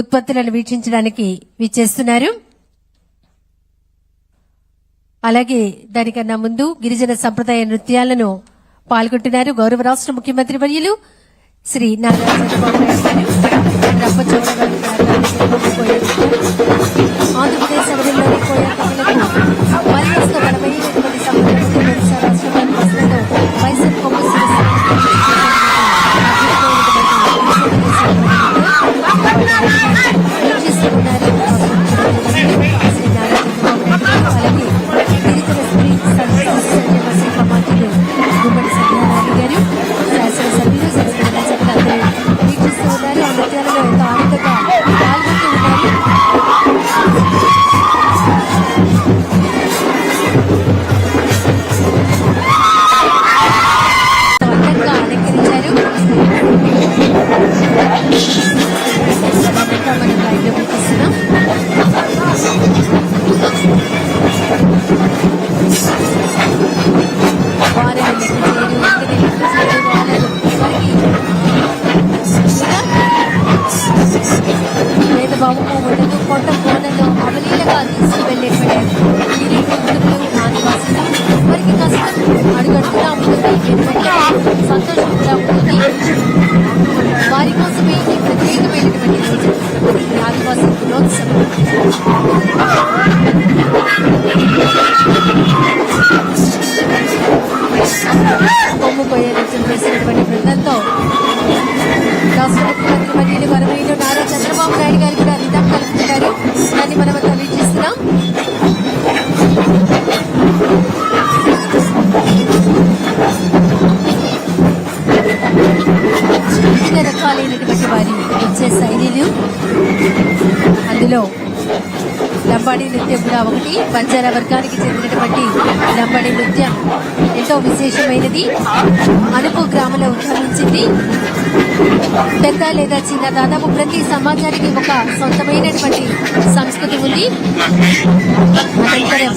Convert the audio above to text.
ఉత్పత్తులను వీక్షించడానికి విచ్చేస్తున్నారు అలాగే దానికన్నా ముందు గిరిజన సంప్రదాయ నృత్యాలను పాల్గొంటున్నారు గౌరవ రాష్ట్ర ముఖ్యమంత్రి వర్యులు శ్రీ నారా చంద్రబాబు నాయుడు గారు. వేదభావము ఉండదు కొండ కోనలో అవలీలగా తీసుకువెళ్ళేటువంటి కొమ్ము చేసినటువంటి బృందంతో రాష్ట్ర ముఖ్యమంత్రి వర్యులు వరవీలు నారా చంద్రబాబు నాయుడు గారు కూడా నిధం కలుపుతున్నారు దాన్ని మనమంతా వీక్షిస్తున్నాం. వివిధ రకాలైనటువంటి వారి ఇచ్చే శైలిలు అందులో లంబాడి నృత్యం కూడా ఒకటి. పంచాల వర్గానికి చెందినటువంటి లంబాడి నృత్యం ఎంతో విశేషమైనది. అనుపు గ్రామంలో ఉద్భవించింది. పెద్ద లేదా చిన్న దాదాపు ప్రతి సమాజానికి ఒక సొంతమైనటువంటి సంస్కృతి ఉంది. అనంతరం